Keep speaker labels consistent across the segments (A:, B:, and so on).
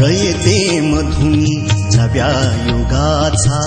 A: रयते मधुनी नव्या युगाचा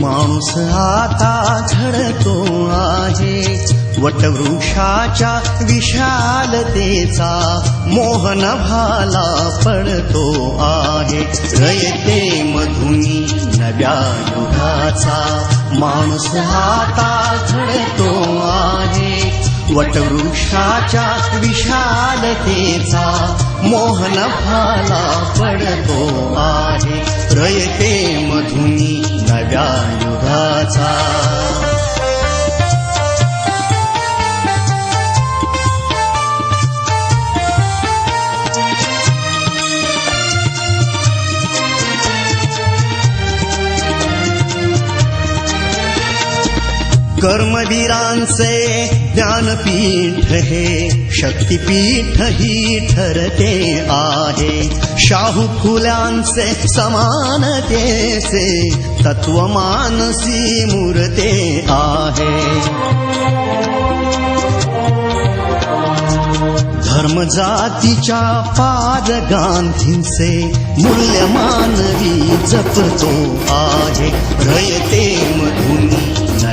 A: माणूस आता घडतो आहे वटवृक्षाच्या विशालतेचा मोहन भाला पडतो आहे. रयते मधुनी नव्या युगाचा माणूस आता झडतो आहे. वटवृक्षाच्या विशालतेचा मोहन भाला पडतो आहे. रयते मधुनी नव्या युगाचा कर्मवीरांचे ज्ञानपीठ हे शक्तिपीठ ही ठरते आहे। शाहू फुल्यांचे समानतेचे तत्वमानसी मूर्ते आहे। धर्म पाद गांधींचे मूल्य मानवी जपतो आहे। रयते मधुनी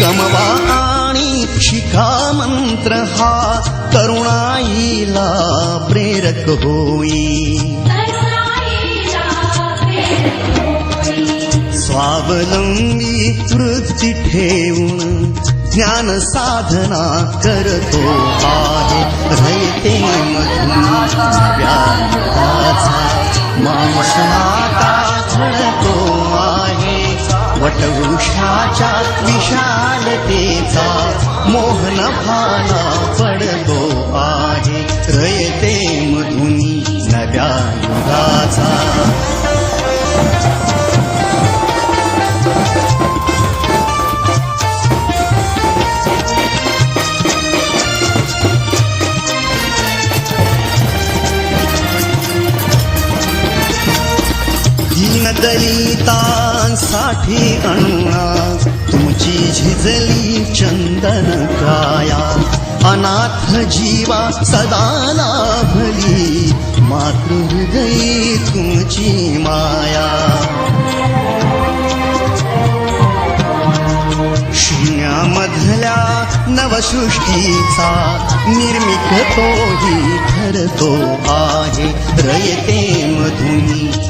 A: आई कमवा आणि शिखा मंत्र हा तरुणाईला प्रेरक होई. स्वावलंबी वृत्ती ठेवून ज्ञान साधना करतो आहे. रयते मधुरा माणूस वटवृक्षाच्या विशालतेचा मोहन भाला पडतो आहे रयते मधुनी नव्या युगाचा. सर्वांसाठी अण्णा तुमची झिजली चंदन काया. अनाथ जीवा सदा लाभली मातृहृदयी तुमची माया. शून्यामधल्या नवसृष्टीचा निर्मिक तोही ठरतो आहे. रयते मधुनी.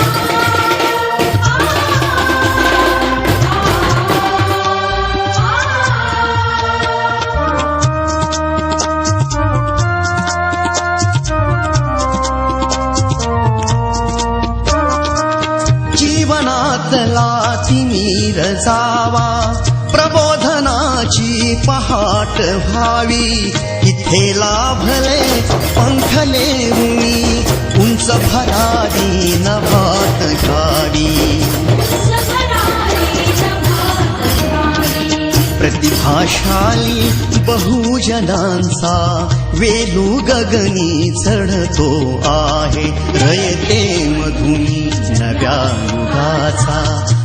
A: जीवनातला नीर जावा प्रबोधनाची पहाट व्हावी. इथे लाभले पंखले मुनी उंच भरारी नभात घावी प्रतिभाशाली बहुजनांचा वेलू गगनी चढतो आहे. रयते मधुनी नव्या युगाचा.